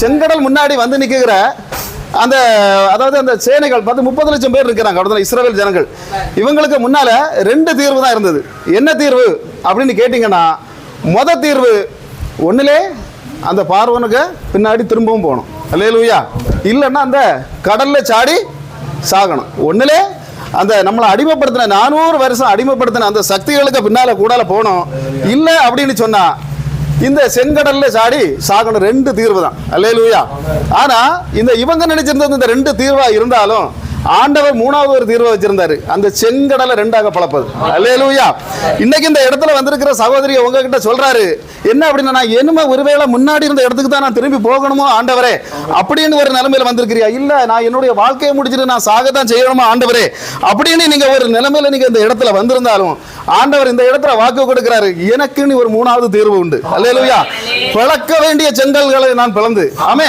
செங்கடல் முன்னாடி வந்து நிற்கிற அந்த அதாவது அந்த சேனைகள் பார்த்து முப்பது லட்சம் பேர் இருக்கிறாங்க அவ்வளோதான் இஸ்ரேல் ஜனங்கள். இவங்களுக்கு முன்னால் ரெண்டு தீர்வு தான் இருந்தது. என்ன தீர்வு அப்படின்னு கேட்டிங்கன்னா மொத தீர்வு ஒன்றுலே அந்த பார்வனுக்கு பின்னாடி திரும்பவும் போகணும். அல்லேலூயா. இல்லைன்னா அந்த கடலில் சாடி சாகணும். ஒன்றுலே அந்த நம்மளை அடிமைப்படுத்தின நானூறு வருஷம் அடிமைப்படுத்தின அந்த சக்திகளுக்கு பின்னால் கூடால போகணும். இல்லை அப்படின்னு சொன்னால் இந்த செங்கடல்ல சாடி சாகணும் ரெண்டு தீர்வு தான் அல்லேலூயா. ஆனா இந்த இவங்க நினைச்சிருந்தது இந்த ரெண்டு தீர்வா இருந்தாலும் ஆண்டவர் மூணாவது ஒரு தீர்வை வச்சிருந்தாரு. அந்த செங்கடலை ரெண்டாக பழப்பது அல்லேலூயா. இன்னைக்கு இந்த இடத்துல வந்திருக்கிற சகோதரி உங்ககிட்ட சொல்றாரு என்ன அப்படின்னா நான் என்னமோ ஒருவேளை முன்னாடி இருந்த இடத்துக்கு தான் நான் திரும்பி போகணுமோ ஆண்டவரே? அப்படின்னு ஒரு நிலைமையில வந்திருக்கிறியா? இல்ல நான் என்னுடைய வாழ்க்கையை முடிச்சிட்டு நான் சாகத்தான் செய்யணுமா ஆண்டவரே? அப்படின்னு நீங்க ஒரு நிலைமையில நீங்க இந்த இடத்துல வந்திருந்தாலும் ஆண்டவர் இந்த இடத்துல வாக்கு கொடுக்கிறாரு. எனக்குன்னு ஒரு மூணாவது தீர்வு உண்டு. அல்லேலூயா. பிளக்க வேண்டிய செங்கல்களை நான் பிளந்து. ஆமென்.